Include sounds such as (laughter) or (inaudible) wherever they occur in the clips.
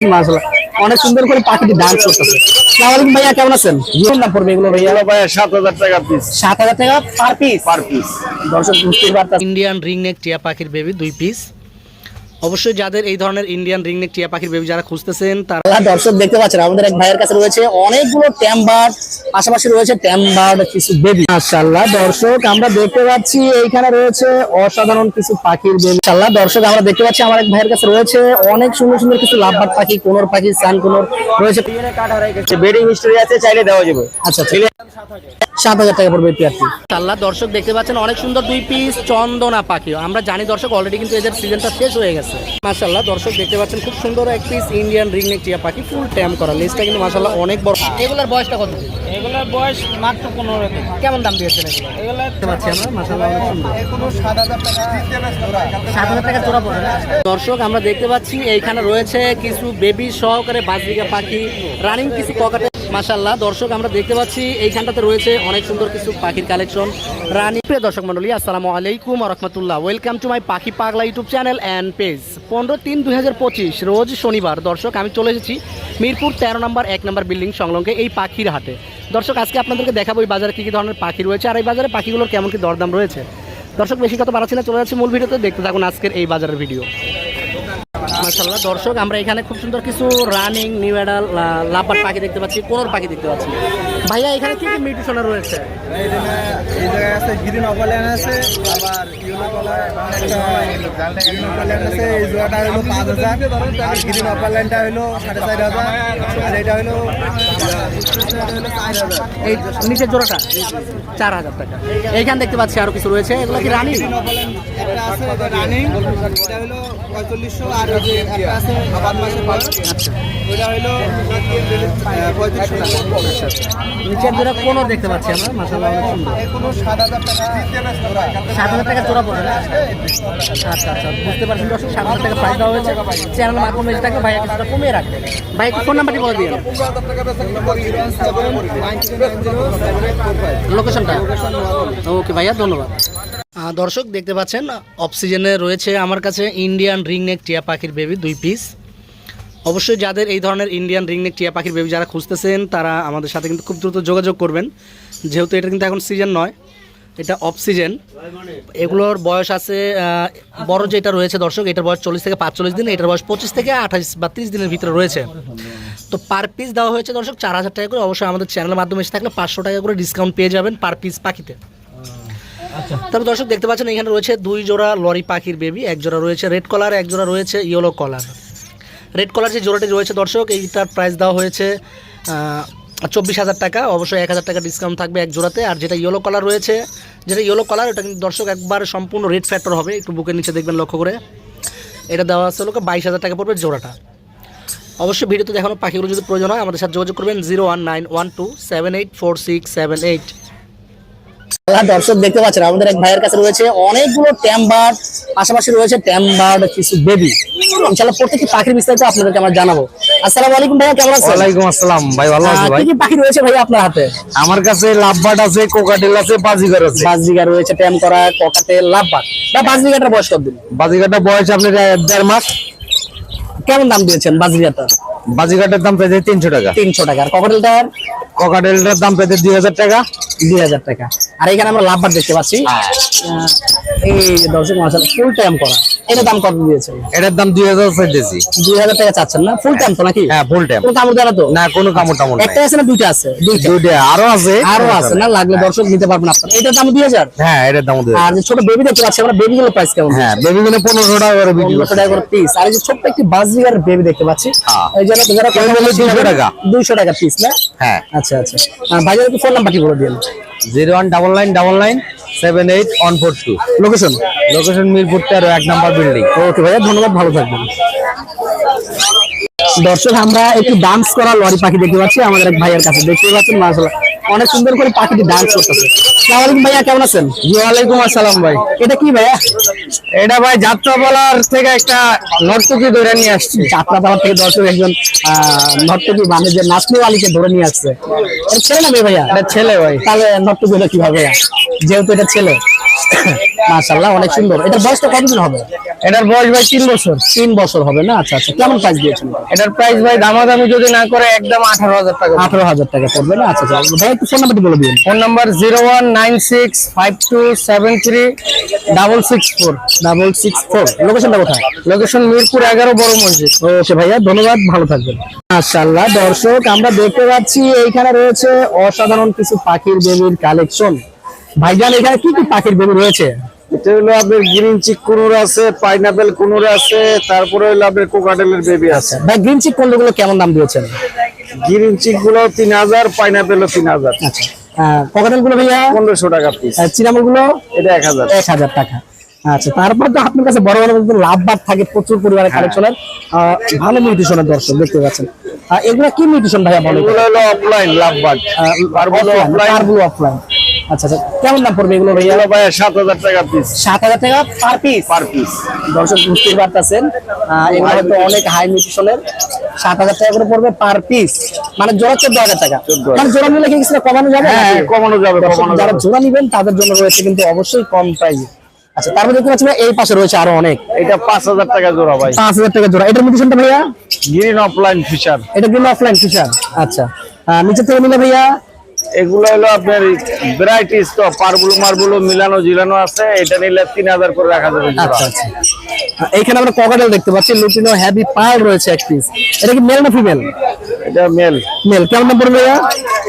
অনেক সুন্দর করে পাখিটি ডান্স করতেছে। ভাইয়া কেমন আছেন? জীবন নাম পড়বে এগুলো ভাইয়া? ভাই সাত হাজার টাকা পিস সাত হাজার টাকা পার পিস পার পিস দর্শক বুঝতে পারতাম ইন্ডিয়ান রিংনেক টিয়া পাখির বেবি দুই পিস অবশ্যই যাদের এই ধরনের ইন্ডিয়ান রিংনেক টিয়া পাখির বেবি যারা খুঁজতেছেন তারা দর্শক দেখতে পাচ্ছেন আমাদের এক ভাইয়ের কাছে রয়েছে অনেকগুলো ট্যাম বার্ড পাশাপাশি রয়েছে ট্যাম বার্ড কিছু বেবি মাশাআল্লাহ দর্শক আমরা দেখতে পাচ্ছি এইখানে রয়েছে অসাধারণ কিছু পাখির বেবি মাশাআল্লাহ দর্শক আমরা দেখতে পাচ্ছি আমার এক ভাইয়ের কাছে রয়েছে অনেক সুন্দর সুন্দর কিছু লাভবার্ড পাখি কোনর পাখি সান কোনর রয়েছে। বেডিং হিস্টরি আছে চাইলে দেওয়া যাবে। আচ্ছা ছেলে সাত হাজার টাকা পড়বে পেয়ারটি আল্লাহ দর্শক দেখতে পাচ্ছেন অনেক সুন্দর দুই পিস চন্দনা পাখি। আমরা জানি দর্শক অলরেডি কিন্তু এদের সিজনটা শেষ হয়ে গেছে। মাশাল্লাহ দর্শক দেখতে পাচ্ছেন খুব সুন্দর এক পিস ইন্ডিয়ান রিংনেক টিয়া পাখি ফুল ট্যাম করা। লিস্টটা কিন্তু মাশাল্লাহ অনেক বড়। এগুলোর বয়সটা কত? এগুলোর বয়স মাত্র পনেরো কেমন দাম দিয়েছেন এগুলো? এগুলো দেখতে পাচ্ছি আমরা মাশাল্লাহ অনেক সুন্দর। সাত হাজার টাকা সাত হাজার টাকা জোড়া। পড়ে দর্শক আমরা দেখতে পাচ্ছি এইখানে রয়েছে কিছু বেবি সহকারে বাজরিকা পাখি। রানিং কিছু পকেটে মাশাল্লাহ দর্শক আমরা দেখতে পাচ্ছি এইখানটাতে রয়েছে অনেক সুন্দর কিছু পাখির কালেকশন রানী, প্রিয় দর্শক মন্ডলী আসসালামু আলাইকুম রহমতুল্লাহ। ওয়েলকাম টু মাই পাখি পাগলা ইউটিউব চ্যানেল অ্যান্ড পেজ পনেরো তিন দুই রোজ শনিবার। দর্শক, আমি চলে এসেছি মিরপুর তেরো নম্বর, এক নম্বর বিল্ডিং সংলগ্নে এই পাখির হাটে। দর্শক, আজকে আপনাদেরকে দেখাবো এই বাজারে কী কী ধরনের পাখি রয়েছে আর এই বাজারে পাখিগুলোর কেমন কি দরদাম রয়েছে। দর্শক, বেশি কথা বাড়াচ্ছি না, চলে যাচ্ছে মূল ভিডিওতে। দেখতে থাকুন আজকের এই বাজারের ভিডিও। মাশাল্লাহ দর্শক, আমরা এখানে খুব সুন্দর কিছু রানিং নিউ অ্যাডাল পাখি দেখতে পাচ্ছি কোনোর পাখি দেখতে পাচ্ছি। ভাইয়া, এখানে কি কি মিউটিশনার রয়েছে? এই জায়গায় আছে গ্রিন আছে, আবার জোড়াটা পাঁচ হাজার। নিচের জোড়াটা চার হাজার টাকা এইখানে দেখতে পাচ্ছি আরও কিছু রয়েছে এগুলো কি রানিং পঁয়তাল্লিশশো আর ওইটা নিচের কোনো দেখতে পাচ্ছি আমরা মাসাল্লাহ অনেক সুন্দর। সাত হাজার টাকা জোড়া পড়ে আচ্ছা আচ্ছা বুঝতে পারছেন দর্শক সাত হাজার টাকা প্রাইস দেওয়া হয়েছে। চ্যানেল মাধ্যমে এসে থাকবে ভাইয়া কিছুটা কমিয়ে রাখবে। ভাই ফোন নাম্বারটি বলে দিন লোকেশনটা ওকে ভাইয়া ধন্যবাদ। দর্শক দেখতে পাচ্ছেন অক্সিজেনে রয়েছে আমার কাছে ইন্ডিয়ান রিংনেক টিয়া পাখির বেবি দুই পিস অবশ্যই যাদের এই ধরনের ইন্ডিয়ান রিংনেক টিয়া পাখির বেবি যারা খুঁজতেছেন তারা আমাদের সাথে কিন্তু খুব দ্রুত যোগাযোগ করবেন। যেহেতু এটা কিন্তু এখন সিজন নয় এটা অফ সিজন এগুলোর বয়স আছে বড় যেটা রয়েছে দর্শক এটার বয়স চল্লিশ থেকে পাঁচচল্লিশ দিন এটার বয়স পঁচিশ থেকে আঠাশ বা তিরিশ দিনের ভিতরে রয়েছে। তো পার পিস দেওয়া হয়েছে দর্শক চার হাজার টাকা করে অবশ্যই আমাদের চ্যানেলের মাধ্যমে এসে থাকলে পাঁচশো টাকা করে ডিসকাউন্ট পেয়ে যাবেন পার পিস পাখিতে। তবে দর্শক দেখতে পাচ্ছেন এখানে রয়েছে দুই জোড়া লরি পাখির বেবি এক জোড়া রয়েছে রেড কলার এক জোড়া রয়েছে ইয়েলো কলার রেড কলার যে জোড়াটি রয়েছে দর্শক, এইটার প্রাইস দেওয়া হয়েছে চব্বিশ হাজার টাকা। অবশ্যই এক হাজার টাকা ডিসকাউন্ট থাকবে এক জোড়াতে। আর যেটা ইয়েলো কালার রয়েছে, যেটা ইয়েলো কালার ওটা কিন্তু দর্শক একবার সম্পূর্ণ রেড ফ্যাক্টর হবে। একটু বুকের নিচে দেখবেন লক্ষ্য করে। এটা দেওয়া আছে লোক বাইশ হাজার টাকা পড়বে জোড়াটা। অবশ্যই ভিডিওতে দেখানো পাখিগুলো যদি প্রয়োজন হয়, আমাদের সাথে যোগাযোগ করবেন zero one nine one two seven eight four six seven eight. দর্শক দেখতে পাচ্ছেন আমাদের এক ভাইয়ের কাছে রয়েছে অনেকগুলো ট্যাম বার্ড পাশাপাশি রয়েছে ট্যাম বার্ড কিছু বেবি ইনশাআল্লাহ প্রত্যেকটি পাখির বিস্তারিত আপনাদেরকে আমরা জানাব। আসসালামু আলাইকুম ভাইয়া কেমন আছেন? ওয়ালাইকুম আসসালাম ভাই ভালো আছি ভাই। কি কি পাখি রয়েছে ভাইয়া আপনার হাতে? আমার কাছে লাভবাট আছে কোকাটেল আছে বাজিগার আছে। বাজরিগা রয়েছে ট্যাম করা ককাতে লাভবাগ বা বাজরিগাটার বয়স কতদিন? বাজিগারটা বয়স আপনার আহ, দেড় মাস। কেমন দাম দিয়েছেন বাজিগারটার দাম পেতে তিনশো টাকা। তিনশো টাকা। আর ককাটেলটার? কোকাটেলটার দাম পেতে দুই হাজার টাকা। দুই হাজার টাকা। আর এখানে আমরা লাভবার দেখতে পাচ্ছি এই দর্শক মাসাল ফুল টাইম করা। এটা দাম কত দিয়েছেন? এটার দাম দুই হাজার চাইতেছি দুই হাজার টাকা চাচ্ছেন না? ফুল টাইম তো নাকি? হ্যাঁ ফুল টাইম কোনো কামড় দেওয়া তো? না কোনো কামড় টামড় একটা আছে না দুইটা আছে? দুইটা। দুইটা আরও আছে। আরও আছে না? লাগলে দর্শক নিতে পারবেন আপনার। এটার দাম দুই হাজার? হ্যাঁ এটার দাম দুই আর যে ছোট বেবি দেখতে পাচ্ছি আমরা বেবি গুলো প্রাইস কেমন? হ্যাঁ বেবি গুলো পনেরোশো টাকা করে বিক্রি পনেরোশো টাকা করে পিস আর এই যে ছোট্ট একটি বাজরিগার বেবি দেখতে পাচ্ছি। হ্যাঁ। এই যারা যারা 200 টাকা। দুইশো টাকা পিস না? হ্যাঁ। আচ্ছা আচ্ছা। ভাইজার ফোন নাম্বারটি বলে দিন? Zero one double nine double nine seven eight one four two. Location location Mirpur তেরো এক নাম্বার বিল্ডিং ওকে ভাইয়া ধন্যবাদ ভালো থাকবেন। দর্শক আমরা একটু ডান্স করা লরি পাখি দেখতে পাচ্ছি আমাদের এক ভাইয়ের কাছে। দেখতে পাচ্ছেন মাসাল্লাহ অনেক সুন্দর করে পাখিটি ডান্স করতেছে। আসসালামু ভাইয়া কেমন আছেন? ওয়ালাইকুম আসসালাম ভাই। এটা কি ভাইয়া? এটা ভাই যাত্রাপালার থেকে একটা নর্তকী ধরে নিয়ে আসছি। থেকে দর্শক একজন নর্তকী মানে যে আলীকে ধরে নিয়ে আসছে। ছেলে না ভাইয়া? এটা ছেলে ভাই। তাহলে নর্তকী হলো কীভাবে ভাইয়া? যেহেতু এটা ছেলে। (coughs) মাশাআল্লাহ অনেক সুন্দর। এটা বয়সটা কতদিন হবে? এটার বয়স ভাই তিন বছর। তিন বছর হবে না? আচ্ছা আচ্ছা কেমন প্রাইস দিয়েছেন? এটার প্রাইস ভাই দামাদামি যদি না করে একদম আঠারো হাজার টাকা। আঠারো হাজার টাকা পড়বে না? আচ্ছা আচ্ছা ভাই একটু ফোন নাম্বারটি বলে দিন phone number zero one nine six five two seven three double six four double six four লোকেশনটা কোথায়? লোকেশন মিরপুর এগারো বড় মসজিদ। ওকে ভাইয়া ধন্যবাদ ভালো থাকবেন। মাশাআল্লাহ দর্শক আমরা দেখতে পাচ্ছি এইখানে রয়েছে অসাধারণ কিছু পাখির বেবির কালেকশন ভাইজান এখানে কি কি পাখির বেবি রয়েছে? এটা হলো আপনার গ্রিন চিক কুনুর আছে পাইনাপেল কুনুর আছে তারপরে হলো আপনার কোকাটেলের বেবি আছে। ভাই গ্রিন চিক কোনগুলো কেমন দাম দিয়েছেন? গ্রিন চিকগুলো তিন হাজার পাইনাপেলও তিন হাজার। আচ্ছা। গুলো ভাইয়া? পনেরোশো টাকা পিস চিনামলগুলো? এটা এক হাজার। এক হাজার টাকা। আচ্ছা তারপর তো আপনার কাছে বড় বড় লাভবার থাকে প্রচুর পরিমাণে কালেকশনের ভালো মিউটিশনের দর্শক দেখতে পাচ্ছেন। এগুলো কি মিউটিশন ভাইয়া বলে? এগুলো হলো অফলাইন লাভবার্ড পারগুলো অফলাইন পারগুলো অফলাইন আচ্ছা আচ্ছা কেমন দাম পড়বে এগুলো ভাইয়া? ভাই সাত হাজার টাকা পিস সাত হাজার টাকা পার পিস পার পিস দর্শক বুঝতে পারতেছেন এগুলো তো অনেক হাই মিউটিশনের সাত হাজার টাকা করে পড়বে পার পিস মানে জোড়া চোদ্দ হাজার টাকা। মানে জোড়া নিলে কিছুটা কমানো যাবে হ্যাঁ কমানো যাবে যারা জোড়া নিবেন তাদের জন্য রয়েছে কিন্তু অবশ্যই কম প্রাইস আচ্ছা তারপর দেখতে পাচ্ছি এই পাশে রয়েছে আরও অনেক। এটা পাঁচ হাজার টাকা জোড়া ভাই। পাঁচ হাজার টাকা জোড়া। এটার মিউটিশনটা ভাইয়া? গ্রিন অফলাইন ফিচার এটা কিন্তু অফলাইন ফিচার আচ্ছা নিচে থেকে নিলে ভাইয়া এগুলো হলো আপনার ভ্যারাইটিস তো পারগুলো মারগুলো মিলানো জিলানো আছে এটা নিলে তিন হাজার করে রাখা যাবে আচ্ছা আচ্ছা। এইখানে আমরা ককাটেল দেখতে পাচ্ছি লুটিনো হ্যাভি পার্ল রয়েছে এক পিস এটা কি মেল না ফিমেল এটা মেল মেল কেমন দাম পড়বে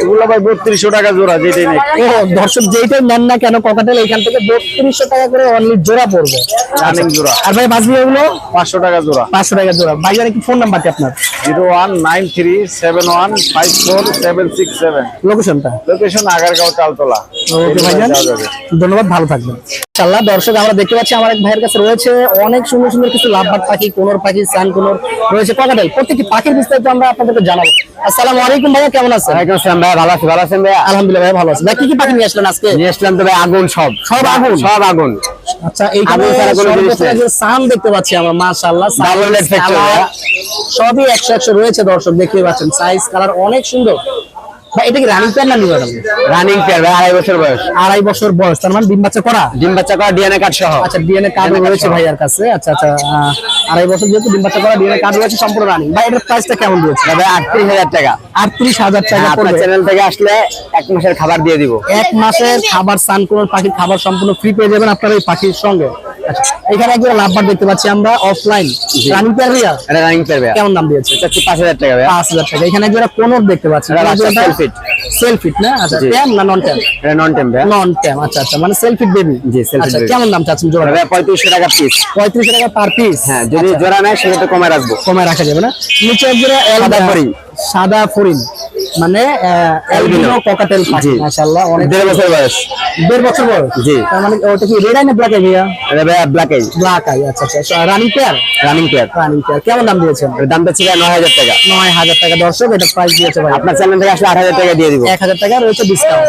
এগুলো ভাই বত্রিশশো টাকা জোড়া যেটাই নেই। ও দর্শক যেইটাই নেন না কেন ককাটেল এখান থেকে বত্রিশশো টাকা করে অনলি জোড়া পড়বে। রানিং জোড়া। আর ভাই বাজবি এগুলো? পাঁচশো টাকা জোড়া। পাঁচশো টাকা জোড়া। ভাই ভাইজান কি ফোন নাম্বারটি আপনার? Zero one nine three seven one five four seven six seven. লোকেশনটা? লোকেশন আগারগাঁও তালতলা ওকে ভাইজান ধন্যবাদ ভালো থাকবেন। ইনশাআল্লাহ দর্শক আমরা দেখতে পাচ্ছি আমার এক ভাইয়ের কাছে রয়েছে অনেক সুন্দর সুন্দর কিছু লাভবাট পাখি কোনোর পাখি সান কোনোর রয়েছে ককাটেল প্রত্যেকটি পাখির বিস্তারিত আমরা আপনাদেরকে জানাব। আসসালামু আলাইকুম ভাইয়া কেমন আছেন? ওয়ালাইকুম আসসালাম ভাই ভালো আছি ভালো আছেন ভাই আলহামদুলিল্লাহ ভাই ভালো আছি। ভাই কি কি পাখি নিয়ে আসলেন আজকে? নিয়ে আসলাম তো ভাই আগুন সব। সব আগুন? সব আগুন। আচ্ছা এইখানে সান দেখতে পাচ্ছি আমরা মাশাআল্লাহ। সবই একশো একশো রয়েছে দর্শক দেখতে পাচ্ছেন। সাইজ কালার অনেক সুন্দর। ভাই এটা কি রানিং প্যান না নিউ রানিং পেয়ার ভাই আড়াই বছর বয়স। আড়াই বছর বয়স তার মানে ডিম বাচ্চা করা? ডিম বাচ্চা করা ডিএনএ কার্ড সহ। আচ্ছা ডিএনএ কার্ড রয়েছে ভাইয়ার কাছে। আচ্ছা আচ্ছা আড়াই বছর যেহেতু ডিম বাচ্চা করা ডিএনএ কার্ড রয়েছে সম্পূর্ণ রানিং ভাই এটার প্রাইসটা কেমন দিয়েছে? ভাই আটত্রিশ হাজার টাকা। আটত্রিশ হাজার টাকা হ্যাঁ, আপনার চ্যানেল থেকে আসলে এক মাসের খাবার দিয়ে দিব। এক মাসের খাবার সান কোন পাখির খাবার সম্পূর্ণ ফ্রি পেয়ে যাবেন আপনার এই পাখির সঙ্গে। এখানে একজন লাভবার দেখতে পাচ্ছি আমরা অফলাইন রানিং পেয়ার ভাইয়া? রানিং পেয়ার কেমন দাম দিয়েছে? পাঁচ হাজার টাকা পাঁচ হাজার টাকা। এখানে একজন কোনর দেখতে পাচ্ছি। এটা সেলফিট না? আচ্ছা। ট্যাম না নন ট্যাম এটা নন ট্যাম নন ট্যাম আচ্ছা আচ্ছা মানে সেলফিট বেবি জি, সেলফিট আচ্ছা কেমন দাম চাচ্ছেন জোড়া? ভাই পঁয়ত্রিশশো টাকা পিস পঁয়ত্রিশ টাকা পার পিস হ্যাঁ যদি জোড়া নেয় সেটা তো কমায় রাখব। কমায় রাখা যাবে না? নিচে একজোড়া সাদা ফড়িং। সাদা ফরিন। মানে অ্যালবিনো ককাটেল পাখি মাশাআল্লাহ অনেক দেড় বছর বয়স। দেড় বছর বয়স? জি। তার মানে ওটা কি রেড আই না ব্ল্যাক আই ভাইয়া? এটা ভাই ব্ল্যাক আই ব্ল্যাক আই আচ্ছা আচ্ছা running pair running pair running pair কেমন দাম দিয়েছেন? দামটা ছিল নয় হাজার টাকা। নয় হাজার টাকা। দর্শক এটা প্রাইস দিয়েছে ভাই আপনার চ্যানেল থেকে আসলে আট হাজার টাকা দিয়ে দিব। এক হাজার টাকা রয়েছে ডিসকাউন্ট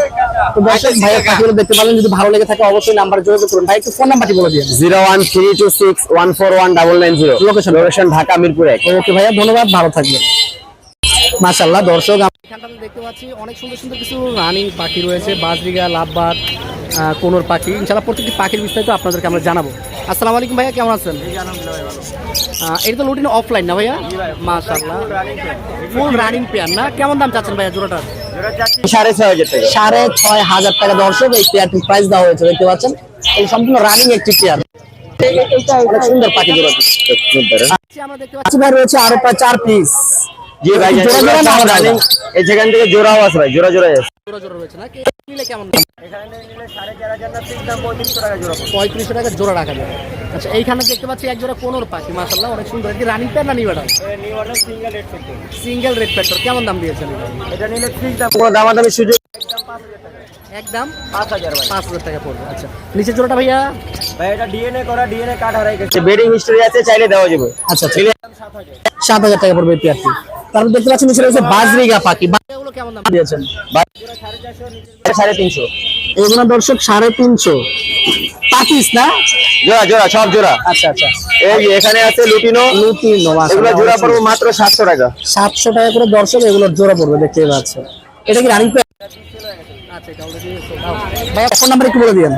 তো দর্শক ভাইয়ের পাখিগুলো দেখতে পারেন যদি ভালো লেগে থাকে অবশ্যই নাম্বার যোগাযোগ করুন। ভাই একটু ফোন নাম্বারটি বলে দিন। Zero one three two six one four one double nine zero. Location Dhaka Mirpur okay ভাইয়া ধন্যবাদ ভালো থাকবেন। মাশাআল্লাহ দর্শক এখানটাতে দেখতে পাচ্ছি অনেক সুন্দর সুন্দর কিছু রানিং পাখি রয়েছে বাজরিগা লাভবাদ কোনোর পাখি। ইনশাআল্লাহ প্রত্যেকটি পাখির বিস্তারিত আপনাদেরকে আমরা জানাব। আসসালামু আলাইকুম ভাইয়া কেমন আছেন? আহ, এটা তো লুটিন অফলাইন না ভাইয়া? মাশাআল্লাহ। ফুল রানিং পেয়ার না? কেমন দাম চাচ্ছেন ভাইয়া জোড়াটার সাড়ে ছয় হাজার টাকা। সাড়ে ছয় হাজার টাকা দর্শক এই পেয়ারটির প্রাইস দেওয়া হয়েছে দেখতে পাচ্ছেন? এই সম্পূর্ণ রানিং একটি পেয়ার অনেক সুন্দর পাখি জোড়াটি। আমরা দেখতে পাচ্ছি ভাই রয়েছে আরও প্রায় চার পিস জি ভাই। এই থেকে জোড়াও আছে ভাই জোড়া জোড়া আছে। জোড়া জোড়া রয়েছে না? নিলে কেমন? পঁয়ত্রিশশো টাকা জোড়া রাখা যাবে। আচ্ছা এইখানে দেখতে পাচ্ছি এক জোড়া কোনোর পাখি মাসাল্লাহ অনেক সুন্দর। কি রানিং প্যান্ট না নিবেটা সিঙ্গেল রেড কেমন দাম দিয়েছেন এটা নিলে ফিক্স দাম কোনো দামাদামি সুযোগ একদম পাঁচ হাজার ভাই। পাঁচ হাজার টাকা পড়বে আচ্ছা। নিচের জোড়াটা ভাইয়া? ভাই এটা ডিএনএ করা ডিএনএ কার্ড হারাই গেছে। বেডিং হিস্টোরি আছে চাইলে দেওয়া যাবে। আচ্ছা আচ্ছা সাত হাজার টাকা পড়বে এই পেয়ারটি। তারপর দেখতে পাচ্ছেন নিচে রয়েছে বাজরিগা পাখি। বাজরিগাগুলো কেমন দাম? দিয়েছেন। সাড়ে তিনশো। এগুলো দর্শক সাড়ে তিনশো। পাকিস না? জোড়া জোড়া সব জোড়া। আচ্ছা আচ্ছা। এই এখানে আছে লুটিনো। লুটিনো এগুলো জোড়া পড়বে মাত্র সাতশো টাকা। সাতশো টাকা করে দর্শক এগুলো জোড়া পড়বে দেখতে পাচ্ছেন। এটা কি রানিং এটা অলরেডি ভাইয়া ফোন নাম্বার একটু বলে দিন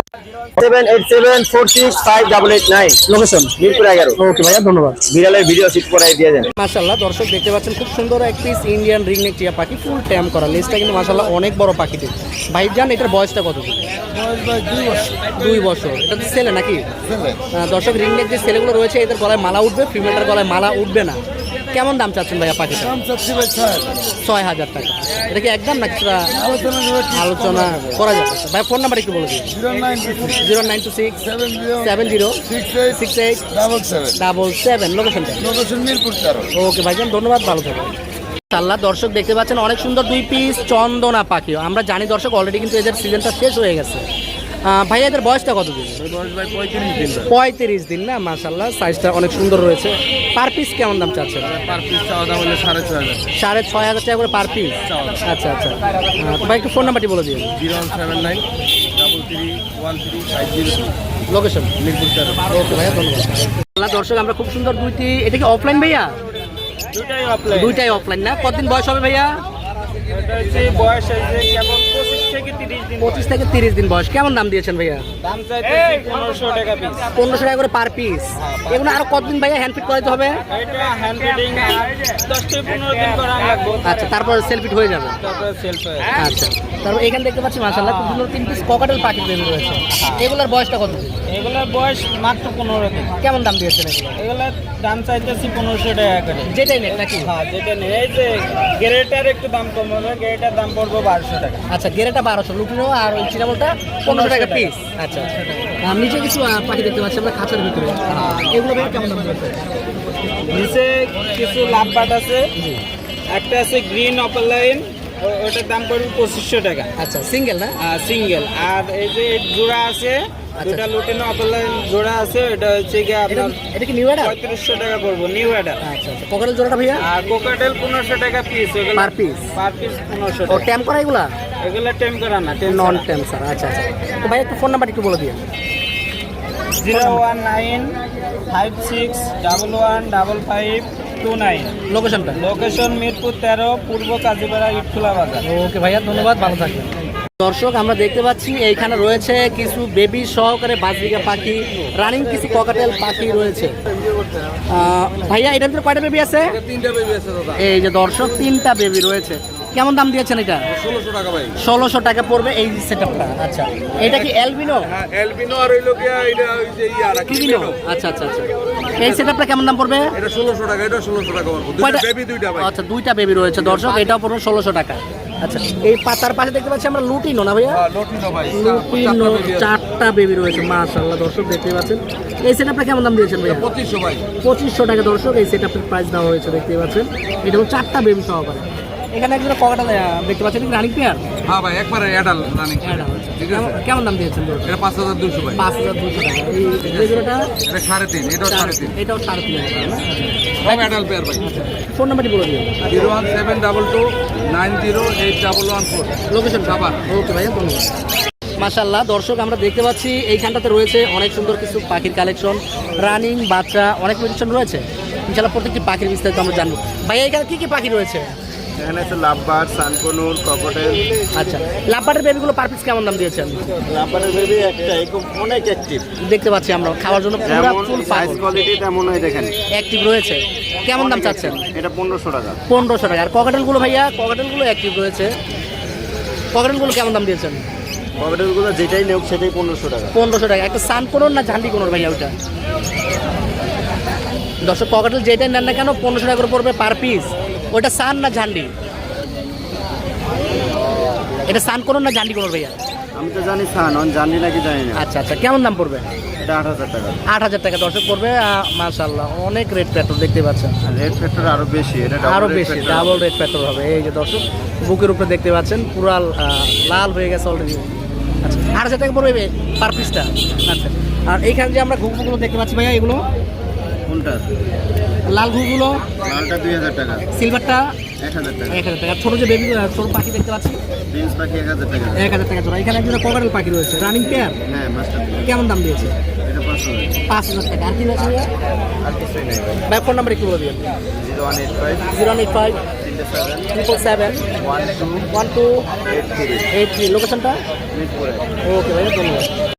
seven eight seven four six five double eight nine location Mirpur এগারো। ওকে ভাইয়া ধন্যবাদ। বিড়ালের ভিডিও সিট করাই দিয়ে দেন। মাশাল্লাহ দর্শক দেখতে পাচ্ছেন খুব সুন্দর এক পিস ইন্ডিয়ান টিয়া পাখি ফুল ট্যাম করা। লেজটা কিন্তু মাশাল্লাহ অনেক বড় পাখিটি এটার বয়সটা কত? দুই বছর। এটা ছেলে নাকি? দর্শক রিংনেক যে ছেলেগুলো রয়েছে এদের গলায় মালা উঠবে ফিমেলটার গলায় মালা উঠবে না। কেমন দাম চাচ্ছেন ভাইয়া পাখিটা? ছয় হাজার। টাকা। এটা কি একদম না কিছুটা আলোচনা করা যাবে। ভাই ফোন নাম্বার একটু বলে দিন। Zero nine two six. Seven zero six eight double seven. লোকেশনটা ওকে ভাইজান ধন্যবাদ ভালো থাকবেন। আল্লাহ দর্শক দেখতে পাচ্ছেন অনেক সুন্দর দুই পিস চন্দনা পাখি। আমরা জানি দর্শক অলরেডি কিন্তু এদের সিজনটা শেষ হয়ে গেছে। ভাইয়া এদের বয়সটা কত দিন? পঁয়ত্রিশ দিন না মাসাল্লাহ সাইজটা অনেক সুন্দর রয়েছে। পার পিস কেমন দাম চাচ্ছেন? সাড়ে ছয় হাজার। টাকা করে পার পিস আচ্ছা আচ্ছা। ভাই একটু ফোন নাম্বারটি বলে দিন লোকেশন ওকে ভাইয়া ধন্যবাদ। দর্শক আমরা খুব সুন্দর দুইটি এটা কি অফলাইন ভাইয়া? দুইটাই অফলাইন না? কতদিন বয়স হবে ভাইয়া? বয়স পঁচিশ থেকে তিরিশ দিন বয়স। কেমন দাম দিয়েছেন ভাইয়া? পনেরোশো টাকা পিস পনেরোশো টাকা করে পার পিস এগুলো আরও কতদিন ভাইয়া হ্যান্ড ফিট করাতে হবে? এটা হ্যান্ড ফিটিং দশ থেকে পনেরো দিন করা লাগবে। আচ্ছা তারপর সেলফিট হয়ে যাবে। আচ্ছা তারপর এখানে দেখতে পাচ্ছি মাসাল্লাহ খুব সুন্দর তিন পিস ককাটেল পাখি রয়েছে এগুলোর বয়সটা কত এগুলোর বয়স মাত্র পনেরো দিন। কেমন দাম দিয়েছেন এগুলো? এগুলোর দাম চাইতেছি পনেরোশো টাকা করে। যেটাই নাকি? হ্যাঁ যেটা নেই এই যে গ্রেটার একটু দাম কম হবে গ্রেটার দাম পড়ব বারোশো টাকা। আচ্ছা গেরেটা বারোশো লুটিনো আর ওই চিনামলটা পনেরোশো টাকা পিস আচ্ছা আর নিচে কিছু পাখি দেখতে পাচ্ছি আমরা খাঁচার ভিতরে। এগুলো কেমন দাম নিচে কিছু লাভ বাট আছে। একটা আছে গ্রিন অপার ওটার দাম পড়বে পঁচিশশো টাকা। আচ্ছা সিঙ্গেল না? সিঙ্গেল আর এই যে জোড়া আছে দুটা লুটিনো অপার লাইন জোড়া আছে ওটা হচ্ছে এটা আপনার এটা কি নিউ এটা পঁয়ত্রিশশো টাকা পড়ব নিউ অ্যাডার আচ্ছা আচ্ছা। পকেটের জোড়াটা ভাইয়া? আর কোকাটেল পনেরোশো টাকা পিস এগুলো Per piece? পার পিস পনেরোশো ও টাকা ট্যাম করা এগুলা? এগুলো টেম করা না টেম নন ট্যাম স্যার আচ্ছা আচ্ছা। তো ভাই একটু ফোন নাম্বার একটু বলে দিয়ে zero one nine five six double one double five two nine. লোকেশনটা লোকেশন মিরপুর তেরো পূর্ব কাজীপাড়া ইটখোলা বাজার। ওকে ভাইয়া ধন্যবাদ ভালো থাকবেন। দর্শক আমরা দেখতে পাচ্ছি এইখানে রয়েছে কিছু বেবি সহকারে বাজরিকা পাখি রানিং কিছু ককাটেল পাখি রয়েছে। ভাইয়া এটার ভিতরে কয়টা বেবি আছে? এই যে দর্শক তিনটা বেবি রয়েছে। কেমন দাম দিয়েছেন এটা? ষোলোশো টাকা ভাই। ষোলোশো টাকা পড়বে এই সেটআপটা আচ্ছা। এটা কি এলবিনো হ্যাঁ এলবিনো আর হইল গিয়া ওই যে আচ্ছা আচ্ছা আচ্ছা। এই সেটআপটা কেমন দাম পড়বে? এটা ষোলোশো টাকা এটা ষোলোশো টাকা বেবি দুইটা আচ্ছা দুইটা বেবি রয়েছে। দর্শক এটাও পড়বে ষোলোশো টাকা। আচ্ছা এই পাতার পাশে দেখতে পাচ্ছি আমরা লুটিনো না ভাইয়া? হ্যাঁ, লটিনো চারটা বেবি রয়েছে। মাশাল্লাহ দর্শক দেখতে পাচ্ছেন। এই সেটআপটা কেমন দাম দিয়েছেন ভাইয়া? পঁচিশশো ভাই। পঁচিশশো টাকা দর্শক এই সেট আপের প্রাইস দেওয়া হয়েছে দেখতে পাচ্ছেন। এটা হল চারটা বেবি সহকারে। এখানে একজন ককাটা দেখতে পাচ্ছেন রানিং পেয়ার হ্যাঁ ভাই একবারে অ্যাডাল রানিং ঠিক আছে? কেমন দাম দিয়েছেন এটা পাঁচ হাজার দুশো ভাই। পাঁচ হাজার দুশো টাকা। এই এটা সাড়ে তিন এটাও সাড়ে তিন। এটাও সাড়ে তিন? সব অ্যাডাল পেয়ার ভাই। ফোন নাম্বারটি বলে দিন zero one seven double two nine zero eight double one four. Location Savar. Okay ভাইয়া ধন্যবাদ। মাশাল্লাহ দর্শক আমরা দেখতে পাচ্ছি এইখানটাতে রয়েছে অনেক সুন্দর কিছু পাখির কালেকশন রানিং বাচ্চা অনেক কালেকশন রয়েছে। ইনশাল্লাহ প্রত্যেকটি পাখির বিস্তারিত আমরা জানব। ভাইয়া এখানে কি কি পাখি রয়েছে? এখানে আছে লাভবার সানকনুর কপটেল আচ্ছা লাভবারের বেবিগুলো পার পিস কেমন দাম দিয়েছেন? লাভবারের বেবি একটা খুব অনেক অ্যাক্টিভ দেখতে পাচ্ছি আমরা খাওয়ার জন্য পুরো ফুল সাইজ কোয়ালিটি তেমন হয় দেখেন। অ্যাক্টিভ রয়েছে। কেমন দাম চাচ্ছেন? এটা পনেরোশো টাকা। পনেরোশো টাকা। আর ককাটেলগুলো ভাইয়া ককাটেলগুলো অ্যাক্টিভ রয়েছে। ককাটেলগুলো কেমন দাম দিয়েছেন? কপটেলগুলো যেটাই নেব সেটাই পনেরোশো টাকা। পনেরোশো টাকা। একটা সান কোনোর না ঝান্ডি কোনোর ভাইয়া ওটা দশক পকেটেল যেটাই নেন না কেন পনেরোশো টাকা করে পড়বে পার পিস ওটা সান না ঝান্ডি এটা সান করুন না ঝান্ডি কোনোর ভাইয়া। আমি তো জানি সান অন জানি নাকি জানি না। আচ্ছা আচ্ছা কেমন দাম পড়বে? এটা আট হাজার টাকা। আট হাজার টাকা দর্শক পড়বে মাশাল্লাহ অনেক রেড পেট্রোল দেখতে পাচ্ছেন। রেড ফ্যাক্টর আরও বেশি এটা আরও double বেশি ডাবল রেড পেট্রোল হবে। এই যে দর্শক বুকের উপরে দেখতে পাচ্ছেন পুরা লাল হয়ে গেছে অলরেডি আচ্ছা আট হাজার টাকা পড়বে পার পিসটা আচ্ছা আর এইখানে যে আমরা ঘুঘুগুলো দেখতে পাচ্ছি ভাইয়া এগুলো? কোনটা? লাল ঘুঘুগুলো? লালটা দুই হাজার টাকা। সিলভারটা? এক হাজার টাকা। এক হাজার টাকা। ছোটো যে বেবি ছোটো পাখি দেখতে পাচ্ছি? পাখি এক হাজার টাকা। এক হাজার টাকা জোড়া। এখানে একজন কোকারেল পাখি রয়েছে। রানিং পেয়ার হ্যাঁ মাস্টার কেমন দাম দিয়েছে? এটা পাঁচ হাজার টাকা। আর কি আছে ভাইয়া? আর কিছুই নেই ভাই। ভাই ফোন নাম্বার একটু বলে দিবেন। Zero one eight five. Zero eight five. Triple seven one two. One two. Eight three. Eight three. লোকেশনটা ওকে ভাইয়া ধন্যবাদ।